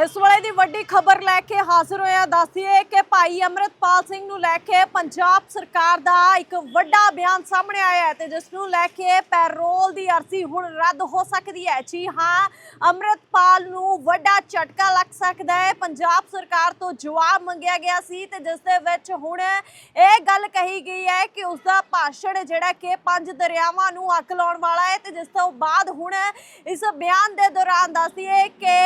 ਇਸ ਵੇਲੇ ਦੀ ਵੱਡੀ ਖਬਰ ਲੈ ਕੇ ਹਾਜ਼ਰ ਹੋਇਆ ਦੱਸੀਏ ਕਿ ਭਾਈ ਅਮਰਤਪਾਲ ਸਿੰਘ ਨੂੰ ਲੈ ਕੇ ਪੰਜਾਬ ਸਰਕਾਰ ਦਾ ਇੱਕ ਵੱਡਾ ਬਿਆਨ ਸਾਹਮਣੇ ਆਇਆ ਹੈ ਤੇ ਜਿਸ ਨੂੰ ਲੈ ਕੇ ਪੈਰੋਲ ਦੀ ਅਰਜ਼ੀ ਹੁਣ ਰੱਦ ਹੋ ਸਕਦੀ ਹੈ। ਜੀ ਹਾਂ, ਅਮਰਤਪਾਲ ਨੂੰ ਵੱਡਾ ਝਟਕਾ ਲੱਗ ਸਕਦਾ ਹੈ। ਪੰਜਾਬ ਸਰਕਾਰ ਤੋਂ ਜਵਾਬ ਮੰਗਿਆ ਗਿਆ ਸੀ ਤੇ ਜਿਸ ਦੇ ਵਿੱਚ ਹੁਣ ਇਹ ਗੱਲ ਕਹੀ ਗਈ ਹੈ ਕਿ ਉਸ ਦਾ ਭਾਸ਼ਣ ਜਿਹੜਾ ਕਿ ਪੰਜ ਦਰਿਆਵਾਂ ਨੂੰ ਅੱਗ ਲਾਉਣ ਵਾਲਾ ਹੈ ਤੇ ਜਿਸ ਤੋਂ ਬਾਅਦ ਹੁਣ ਇਸ ਬਿਆਨ ਦੇ ਦੌਰਾਨ ਦੱਸੀਏ ਕਿ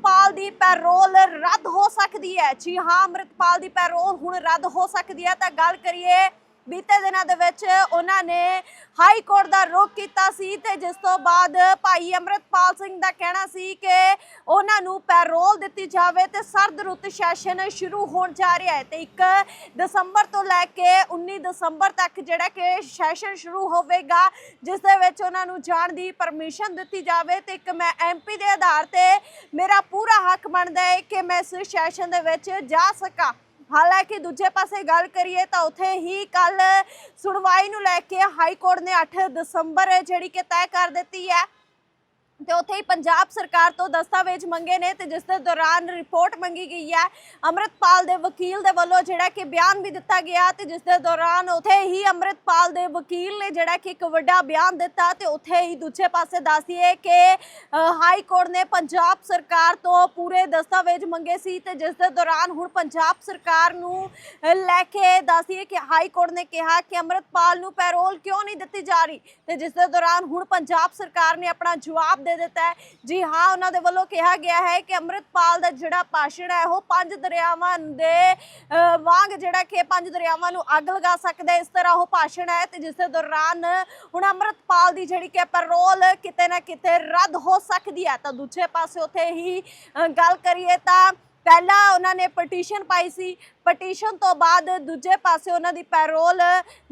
ਅੰਮ੍ਰਿਤਪਾਲ ਦੀ ਪੈਰੋਲ ਰੱਦ ਹੋ ਸਕਦੀ ਹੈ। ਜੀ ਹਾਂ, ਅੰਮ੍ਰਿਤਪਾਲ ਦੀ ਪੈਰੋਲ ਹੁਣ ਰੱਦ ਹੋ ਸਕਦੀ ਹੈ। ਤਾਂ ਗੱਲ ਕਰੀਏ ਬੀਤੇ ਦਿਨਾਂ ਦੇ ਵਿੱਚ ਉਹਨਾਂ ਨੇ ਹਾਈ ਕੋਰਟ ਦਾ ਰੁਖ ਕੀਤਾ ਸੀ ਤੇ ਜਿਸ ਤੋਂ ਬਾਅਦ ਭਾਈ ਅੰਮ੍ਰਿਤਪਾਲ ਸਿੰਘ ਦਾ ਕਹਿਣਾ ਸੀ ਕਿ ਉਹਨਾਂ ਨੂੰ ਪੈਰੋਲ ਦਿੱਤੀ ਜਾਵੇ ਤੇ ਸਰਦ ਰੁੱਤ ਸੈਸ਼ਨ ਸ਼ੁਰੂ ਹੋਣ ਜਾ ਰਿਹਾ ਹੈ ਤੇ 1 ਦਸੰਬਰ ਤੋਂ ਲੈ ਕੇ 19 ਦਸੰਬਰ ਤੱਕ ਜਿਹੜਾ ਕਿ ਸੈਸ਼ਨ ਸ਼ੁਰੂ ਹੋਵੇਗਾ, ਜਿਸ ਦੇ ਵਿੱਚ ਉਹਨਾਂ ਨੂੰ ਜਾਣ ਦੀ ਪਰਮਿਸ਼ਨ ਦਿੱਤੀ ਜਾਵੇ ਤੇ ਇੱਕ ਮੈਂ ਐਮਪੀ ਦੇ ਆਧਾਰ ਤੇ ਮੇਰਾ ਪੂਰਾ ਹੱਕ ਬਣਦਾ ਹੈ ਕਿ ਮੈਂ ਇਸ ਸੈਸ਼ਨ ਦੇ ਵਿੱਚ ਜਾ ਸਕਾਂ। ਹਾਲਾਂਕਿ ਦੂਜੇ ਪਾਸੇ ਗੱਲ ਕਰੀਏ ਤਾਂ ਉੱਥੇ ਹੀ ਕੱਲ ਸੁਣਵਾਈ ਨੂੰ ਲੈ ਕੇ ਹਾਈ ਕੋਰਟ ਨੇ 8 ਦਸੰਬਰ ਜਿਹੜੀ ਕਿ ਤੈਅ ਕਰ ਦਿੱਤੀ ਹੈ। ਤੇ ਉੱਥੇ ਹੀ ਪੰਜਾਬ ਸਰਕਾਰ ਤੋਂ ਦਸਤਾਵੇਜ਼ ਮੰਗੇ ਨੇ ਤੇ ਜਿਸ ਦੇ ਦੌਰਾਨ ਰਿਪੋਰਟ ਮੰਗੀ ਗਈ ਹੈ ਅੰਮ੍ਰਿਤਪਾਲ ਦੇ ਵਕੀਲ ਦੇ ਵੱਲੋਂ ਜਿਹੜਾ ਕਿ ਬਿਆਨ ਵੀ ਦਿੱਤਾ ਗਿਆ ਤੇ ਜਿਸ ਦੇ ਦੌਰਾਨ ਉੱਥੇ ਹੀ ਅੰਮ੍ਰਿਤਪਾਲ ਦੇ ਵਕੀਲ ਨੇ ਜਿਹੜਾ ਕਿ ਇੱਕ ਵੱਡਾ ਬਿਆਨ ਦਿੱਤਾ ਤੇ ਉੱਥੇ ਹੀ ਦੂਜੇ ਪਾਸੇ ਦੱਸੀਏ ਕਿ ਹਾਈ ਕੋਰਟ ਨੇ ਪੰਜਾਬ ਸਰਕਾਰ ਤੋਂ ਪੂਰੇ ਦਸਤਾਵੇਜ਼ ਮੰਗੇ ਸੀ ਤੇ ਜਿਸ ਦੇ ਦੌਰਾਨ ਹੁਣ ਪੰਜਾਬ ਸਰਕਾਰ ਨੂੰ ਲੈ ਕੇ ਦੱਸੀਏ ਕਿ ਹਾਈ ਕੋਰਟ ਨੇ ਕਿਹਾ ਕਿ ਅੰਮ੍ਰਿਤਪਾਲ ਨੂੰ ਪੈਰੋਲ ਕਿਉਂ ਨਹੀਂ ਦਿੱਤੀ ਜਾ ਰਹੀ ਤੇ ਜਿਸ ਦੇ ਦੌਰਾਨ ਹੁਣ ਪੰਜਾਬ ਸਰਕਾਰ ਨੇ ਆਪਣਾ ਜਵਾਬ ਦੇ ਦਿੱਤਾ ਹੈ। ਜੀ ਹਾਂ, ਉਹਨਾਂ ਦੇ ਵੱਲੋਂ ਕਿਹਾ ਗਿਆ ਹੈ ਕਿ ਅੰਮ੍ਰਿਤਪਾਲ ਦਾ ਜਿਹੜਾ ਭਾਸ਼ਣ ਹੈ, ਉਹ ਪੰਜ ਦਰਿਆਵਾਂ ਦੇ ਵਾਂਗ ਜਿਹੜਾ ਕਿ ਪੰਜ ਦਰਿਆਵਾਂ ਨੂੰ ਅੱਗ ਲਗਾ ਸਕਦਾ ਇਸ ਤਰ੍ਹਾਂ ਉਹ ਭਾਸ਼ਣ ਹੈ ਤੇ ਜਿਸ ਦੇ ਦੌਰਾਨ ਹੁਣ ਅੰਮ੍ਰਿਤਪਾਲ ਦੀ ਜਿਹੜੀ ਕਿ ਪੈਰੋਲ ਕਿਤੇ ਨਾ ਕਿਤੇ ਰੱਦ ਹੋ ਸਕਦੀ ਹੈ। ਤਾਂ ਦੂਜੇ ਪਾਸੇ ਉੱਥੇ ਹੀ ਗੱਲ ਕਰੀਏ ਤਾਂ ਪਹਿਲਾਂ ਉਹਨਾਂ ਨੇ ਪਟੀਸ਼ਨ ਪਾਈ ਸੀ। ਪਟੀਸ਼ਨ ਤੋਂ ਬਾਅਦ ਦੂਜੇ ਪਾਸੇ ਉਹਨਾਂ ਦੀ ਪੈਰੋਲ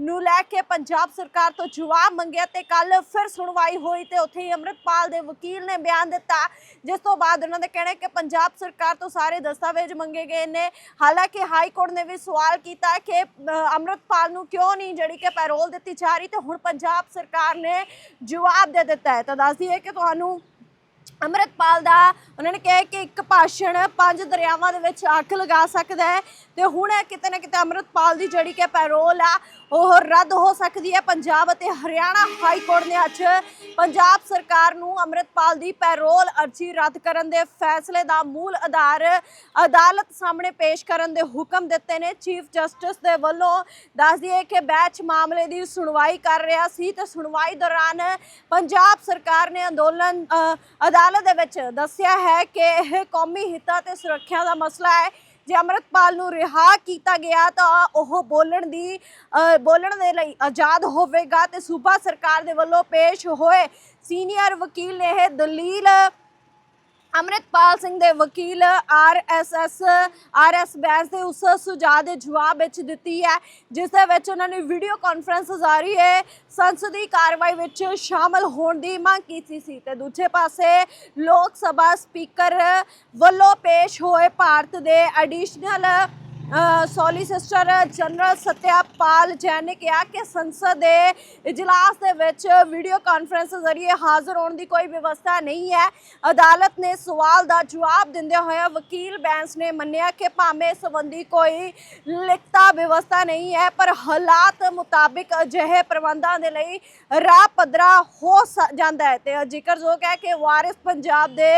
ਨੂੰ ਲੈ ਕੇ ਪੰਜਾਬ ਸਰਕਾਰ ਤੋਂ ਜਵਾਬ ਮੰਗਿਆ ਤੇ ਕੱਲ ਫਿਰ ਸੁਣਵਾਈ ਹੋਈ ਤੇ ਉੱਥੇ ਹੀ ਅੰਮ੍ਰਿਤਪਾਲ ਦੇ ਵਕੀਲ ਨੇ ਬਿਆਨ ਦਿੱਤਾ। ਜਿਸ ਤੋਂ ਬਾਅਦ ਉਹਨਾਂ ਦਾ ਕਹਿਣਾ ਕਿ ਪੰਜਾਬ ਸਰਕਾਰ ਤੋਂ ਸਾਰੇ ਦਸਤਾਵੇਜ਼ ਮੰਗੇ ਗਏ ਨੇ। ਹਾਲਾਂਕਿ ਹਾਈ ਕੋਰਟ ਨੇ ਵੀ ਸਵਾਲ ਕੀਤਾ ਕਿ ਅ, ਅੰਮ੍ਰਿਤਪਾਲ ਨੂੰ ਕਿਉਂ ਨਹੀਂ ਜਿਹੜੀ ਕਿ ਪੈਰੋਲ ਦਿੱਤੀ ਜਾ ਰਹੀ ਤੇ ਹੁਣ ਪੰਜਾਬ ਸਰਕਾਰ ਨੇ ਜਵਾਬ ਦੇ ਦਿੱਤਾ ਹੈ। ਤਾਂ ਦੱਸ ਦਈਏ ਕਿ ਤੁਹਾਨੂੰ ਅੰਮ੍ਰਿਤਪਾਲ ਦਾ ਉਹਨਾਂ ਨੇ ਕਿਹਾ ਕਿ ਇੱਕ ਭਾਸ਼ਣ ਪੰਜ ਦਰਿਆਵਾਂ ਦੇ ਵਿੱਚ ਅੱਖ ਲਗਾ ਸਕਦਾ ਹੈ ਤੇ ਹੁਣ ਕਿਤੇ ਨਾ ਕਿਤੇ ਅੰਮ੍ਰਿਤਪਾਲ ਦੀ ਜਿਹੜੀ ਕਿ ਪੈਰੋਲ ਆ ਉਹ ਰੱਦ ਹੋ ਸਕਦੀ ਹੈ। ਪੰਜਾਬ ਅਤੇ ਹਰਿਆਣਾ ਹਾਈ ਕੋਰਟ ਨੇ ਅੱਜ ਪੰਜਾਬ ਸਰਕਾਰ ਨੂੰ ਅੰਮ੍ਰਿਤਪਾਲ ਦੀ ਪੈਰੋਲ ਅਰਜ਼ੀ ਰੱਦ ਕਰਨ ਦੇ ਫੈਸਲੇ ਦਾ ਮੂਲ ਆਧਾਰ ਅਦਾਲਤ ਸਾਹਮਣੇ ਪੇਸ਼ ਕਰਨ ਦੇ ਹੁਕਮ ਦਿੱਤੇ ਨੇ। ਚੀਫ ਜਸਟਿਸ ਦੇ ਵੱਲੋਂ ਦੱਸ ਦਈਏ ਕਿ ਬੈਚ ਮਾਮਲੇ ਦੀ ਸੁਣਵਾਈ ਕਰ ਰਿਹਾ ਸੀ ਤੇ ਸੁਣਵਾਈ ਦੌਰਾਨ ਪੰਜਾਬ ਸਰਕਾਰ ਨੇ ਅੰਦੋਲਨ ਅ, ਅਦਾਲਤ ਦੇ ਵਿੱਚ ਦੱਸਿਆ ਹੈ ਕਿ ਇਹ ਕੌਮੀ ਹਿੱਤਾਂ ਤੇ ਸੁਰੱਖਿਆ ਦਾ ਮਸਲਾ ਹੈ। ਜੇ ਅੰਮ੍ਰਿਤਪਾਲ ਨੂੰ ਰਿਹਾ ਕੀਤਾ ਗਿਆ ਤਾਂ ਉਹ ਬੋਲਣ ਦੀ ਅ, ਬੋਲਣ ਦੇ ਲਈ ਆਜ਼ਾਦ ਹੋਵੇਗਾ ਤੇ ਸੂਬਾ ਸਰਕਾਰ ਦੇ ਵੱਲੋਂ ਪੇਸ਼ ਹੋਏ ਸੀਨੀਅਰ ਵਕੀਲ ਨੇ ਇਹ ਦਲੀਲ ਅੰਮ੍ਰਿਤਪਾਲ ਸਿੰਘ ਦੇ ਵਕੀਲ ਆਰਐਸਐਸ ਆਰਐਸ ਬੈਂਸ ਦੇ ਉਸ ਸੁਝਾਅ ਦੇ ਜਵਾਬ ਵਿੱਚ ਦਿੱਤੀ ਹੈ, ਜਿਸ ਦੇ ਵਿੱਚ ਉਹਨਾਂ ਨੇ ਵੀਡੀਓ ਕਾਨਫਰੰਸ ਜਾਰੀ ਹੈ, ਸੰਸਦੀ ਕਾਰਵਾਈ ਵਿੱਚ ਸ਼ਾਮਲ ਹੋਣ ਦੀ ਮੰਗ ਕੀਤੀ ਸੀ। ਤੇ ਦੂਜੇ ਪਾਸੇ ਲੋਕ ਸਭਾ ਸਪੀਕਰ ਵੱਲੋਂ ਪੇਸ਼ ਹੋਏ ਭਾਰਤ ਦੇ additional solicitor general Satyapal Jain ਨੇ ਕਿਹਾ ਕਿ ਸੰਸਦ ਦੇ ਇਜਲਾਸ ਦੇ ਵਿੱਚ ਵੀਡੀਓ ਕਾਨਫਰੰਸ ਜ਼ਰੀਏ ਹਾਜ਼ਰ ਹੋਣ ਦੀ ਕੋਈ ਵਿਵਸਥਾ ਨਹੀਂ ਹੈ। ਅਦਾਲਤ ਨੇ ਸਵਾਲ ਦਾ ਜਵਾਬ ਦਿੰਦੇ ਹੋਏ ਵਕੀਲ ਬੈਂਸ ਨੇ ਮੰਨਿਆ ਕਿ ਭਾਵੇਂ ਸੰਬੰਧੀ ਕੋਈ ਲਿਖਤਾ ਵਿਵਸਥਾ ਨਹੀਂ ਹੈ, ਪਰ ਹਾਲਾਤ ਮੁਤਾਬਿਕ ਅਜਿਹੇ ਪ੍ਰਬੰਧਾਂ ਦੇ ਲਈ ਰਾਹ ਪੱਧਰਾ ਹੋ ਸ- ਜਾਂਦਾ ਹੈ ਤੇ ਜ਼ਿਕਰਯੋਗ ਹੈ ਕਿ ਵਾਰਿਸ ਪੰਜਾਬ ਦੇ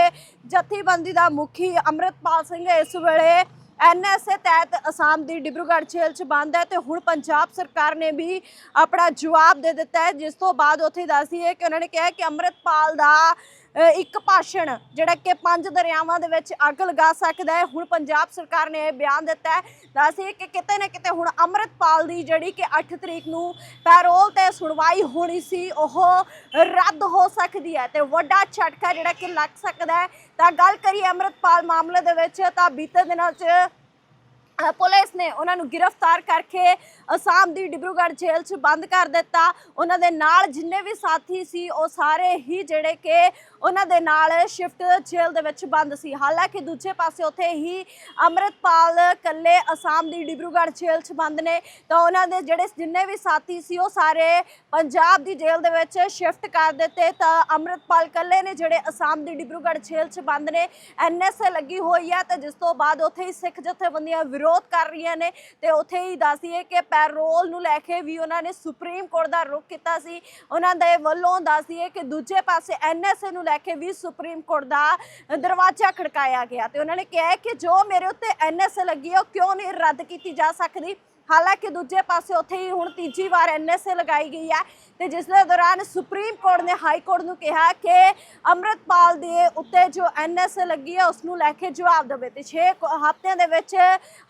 ਜਥੇਬੰਦੀ ਦਾ ਮੁਖੀ ਅੰਮ੍ਰਿਤਪਾਲ ਸਿੰਘ ਇਸ ਵੇਲੇ ਐਨਐਸਏ ਤਹਿਤ ਅਸਾਮ ਦੀ ਡਿਬਰੂਗੜ੍ਹ ਜੇਲ੍ਹ 'ਚ ਬੰਦ ਹੈ ਤੇ ਹੁਣ ਪੰਜਾਬ ਸਰਕਾਰ ਨੇ ਵੀ ਆਪਣਾ ਜਵਾਬ ਦੇ ਦਿੱਤਾ ਹੈ। ਜਿਸ ਤੋਂ ਬਾਅਦ ਉੱਥੇ ਦੱਸਦੀ ਹੈ ਕਿ ਉਹਨਾਂ ਨੇ ਕਿਹਾ ਕਿ ਅੰਮ੍ਰਿਤਪਾਲ ਦਾ ਇੱਕ ਭਾਸ਼ਣ, ਜਿਹੜਾ ਕਿ ਪੰਜ ਦਰਿਆਵਾਂ ਦੇ ਵਿੱਚ ਅੱਗ ਲਗਾ ਸਕਦਾ ਹੈ। ਹੁਣ ਪੰਜਾਬ ਸਰਕਾਰ ਨੇ ਇਹ ਬਿਆਨ ਦਿੱਤਾ ਹੈ। ਦੱਸਦੀ ਕਿ ਕਿਤੇ ਨਾ ਕਿਤੇ ਹੁਣ ਅੰਮ੍ਰਿਤਪਾਲ ਦੀ ਜਿਹੜੀ ਕਿ 8 ਤਰੀਕ ਨੂੰ ਪੈਰੋਲ ਤੇ ਸੁਣਵਾਈ ਹੋਣੀ ਸੀ, ਉਹ ਰੱਦ ਹੋ ਸਕਦੀ ਹੈ ਤੇ ਵੱਡਾ ਝਟਕਾ ਜਿਹੜਾ ਕਿ ਲੱਗ ਸਕਦਾ ਹੈ। ਤਾਂ ਗੱਲ ਕਰੀਏ ਅੰਮ੍ਰਿਤਪਾਲ ਮਾਮਲੇ ਦੇ ਵਿੱਚ, ਤਾਂ ਬੀਤੇ ਦਿਨਾਂ 'ਚ ਪੁਲਿਸ ਨੇ ਉਹਨਾਂ ਨੂੰ ਗ੍ਰਿਫਤਾਰ ਕਰਕੇ ਅਸਾਮ ਦੀ ਡਿਬਰੂਗੜ੍ਹ ਜੇਲ੍ਹ 'ਚ ਬੰਦ ਕਰ ਦਿੱਤਾ। ਉਹਨਾਂ ਦੇ ਨਾਲ ਜਿੰਨੇ ਵੀ ਸਾਥੀ ਸੀ, ਉਹ ਸਾਰੇ ਹੀ ਜਿਹੜੇ ਕਿ ਉਹਨਾਂ ਦੇ ਨਾਲ ਸ਼ਿਫਟ ਜੇਲ੍ਹ ਦੇ ਵਿੱਚ ਬੰਦ ਸੀ। ਹਾਲਾਂਕਿ ਦੂਜੇ ਪਾਸੇ ਉੱਥੇ ਹੀ ਅੰਮ੍ਰਿਤਪਾਲ ਕੱਲੇ ਅਸਾਮ ਦੀ ਡਿਬਰੂਗੜ੍ਹ ਜੇਲ੍ਹ 'ਚ ਬੰਦ ਨੇ। ਤਾਂ ਉਹਨਾਂ ਦੇ ਜਿਹੜੇ ਜਿੰਨੇ ਵੀ ਸਾਥੀ ਸੀ, ਉਹ ਸਾਰੇ ਪੰਜਾਬ ਦੀ ਜੇਲ੍ਹ ਦੇ ਵਿੱਚ ਸ਼ਿਫਟ ਕਰ ਦਿੱਤੇ। ਤਾਂ ਅੰਮ੍ਰਿਤਪਾਲ ਕੱਲੇ ਨੇ ਜਿਹੜੇ ਅਸਾਮ ਦੀ ਡਿਬਰੂਗੜ੍ਹ ਜੇਲ੍ਹ 'ਚ ਬੰਦ ਨੇ। ਐਨਐਸਏ ਲੱਗੀ ਹੋਈ ਹੈ ਤੇ ਜਿਸ ਤੋਂ ਬਾਅਦ ਉੱਥੇ ਹੀ ਸਿੱਖ ਜਥੇਬੰਦੀਆਂ ਵਿਰੋਧ ਕਰ ਰਹੀਆਂ ਨੇ ਤੇ ਉੱਥੇ ਹੀ ਦੱਸੀਏ ਕਿ ਪੈਰੋਲ ਨੂੰ ਲੈ ਕੇ ਵੀ ਉਹਨਾਂ ਨੇ ਸੁਪਰੀਮ ਕੋਰਟ ਦਾ ਰੁਖ ਕੀਤਾ ਸੀ। ਉਹਨਾਂ ਦੇ ਵੱਲੋਂ ਦੱਸੀਏ ਕਿ ਦੂਜੇ ਪਾਸੇ ਐਨਐਸਏ ਨੂੰ ਲੈ ਕੇ ਵੀ ਸੁਪਰੀਮ ਕੋਰਟ ਦਾ ਦਰਵਾਜ਼ਾ ਖੜਕਾਇਆ ਗਿਆ ਤੇ ਉਹਨਾਂ ਨੇ ਕਿਹਾ ਕਿ ਜੋ ਮੇਰੇ ਉੱਤੇ ਐਨਐਸਏ ਲੱਗੀ ਹੈ, ਉਹ ਕਿਉਂ ਨਹੀਂ ਰੱਦ ਕੀਤੀ ਜਾ ਸਕਦੀ? ਹਾਲਾਂਕਿ ਦੂਜੇ ਪਾਸੇ ਉੱਥੇ ਹੀ ਹੁਣ ਤੀਜੀ ਵਾਰ ਐਨਐਸਏ ਲਗਾਈ ਗਈ ਹੈ ਤੇ ਜਿਸ ਦੇ ਦੌਰਾਨ ਸੁਪਰੀਮ ਕੋਰਟ ਨੇ ਹਾਈ ਕੋਰਟ ਨੂੰ ਕਿਹਾ ਕਿ ਅੰਮ੍ਰਿਤਪਾਲ ਦੇ ਉੱਤੇ ਜੋ ਐਨਐਸਏ ਲੱਗੀ ਹੈ ਉਸ ਨੂੰ ਲੈ ਕੇ ਜਵਾਬ ਦੇਵੇ। ਤੇ 6 ਹਫ਼ਤਿਆਂ ਦੇ ਵਿੱਚ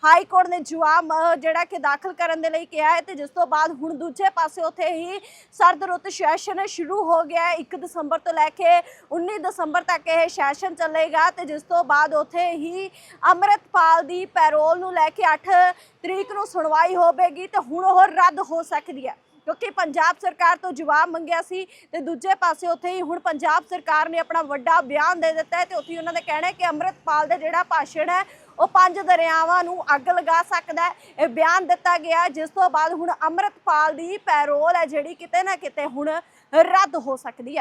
ਹਾਈ ਕੋਰਟ ਨੇ ਜਵਾਬ ਜਿਹੜਾ ਕਿ ਦਾਖਲ ਕਰਨ ਦੇ ਲਈ ਕਿਹਾ ਹੈ ਤੇ ਜਿਸ ਤੋਂ ਬਾਅਦ ਹੁਣ ਦੂਜੇ ਪਾਸੇ ਉੱਥੇ ਹੀ ਸਰਦ ਰੁੱਤ ਸੈਸ਼ਨ ਸ਼ੁਰੂ ਹੋ ਗਿਆ ਹੈ। 1 ਦਸੰਬਰ ਤੋਂ ਲੈ ਕੇ 19 ਦਸੰਬਰ ਤੱਕ ਇਹ ਸੈਸ਼ਨ ਚੱਲੇਗਾ ਤੇ ਜਿਸ ਤੋਂ ਬਾਅਦ ਉੱਥੇ ਹੀ ਅੰਮ੍ਰਿਤਪਾਲ ਦੀ ਪੈਰੋਲ ਨੂੰ ਲੈ ਕੇ 8 ਤਰੀਕ ਨੂੰ ਸੁਣਵਾਈ ਹੋਵੇਗੀ ਤੇ ਹੁਣ ਉਹ ਰੱਦ ਹੋ ਸਕਦੀ ਹੈ। ਕਿਉਂਕਿ ਪੰਜਾਬ ਸਰਕਾਰ ਤੋਂ ਜਵਾਬ ਮੰਗਿਆ ਸੀ ਤੇ ਦੂਜੇ ਪਾਸੇ ਉੱਥੇ ਹੀ ਹੁਣ ਪੰਜਾਬ ਸਰਕਾਰ ਨੇ ਆਪਣਾ ਵੱਡਾ ਬਿਆਨ ਦੇ ਦਿੱਤਾ ਹੈ ਤੇ ਉੱਥੇ ਹੀ ਉਹਨਾਂ ਦਾ ਕਹਿਣਾ ਹੈ ਕਿ ਅੰਮ੍ਰਿਤਪਾਲ ਦਾ ਜਿਹੜਾ ਭਾਸ਼ਣ ਹੈ, ਉਹ ਪੰਜ ਦਰਿਆਵਾਂ ਨੂੰ ਅੱਗ ਲਗਾ ਸਕਦਾ ਹੈ। ਇਹ ਬਿਆਨ ਦਿੱਤਾ ਗਿਆ ਜਿਸ ਤੋਂ ਬਾਅਦ ਹੁਣ ਅੰਮ੍ਰਿਤਪਾਲ ਦੀ ਪੈਰੋਲ ਹੈ, ਜਿਹੜੀ ਕਿਤੇ ਨਾ ਕਿਤੇ ਹੁਣ ਰੱਦ ਹੋ ਸਕਦੀ ਹੈ।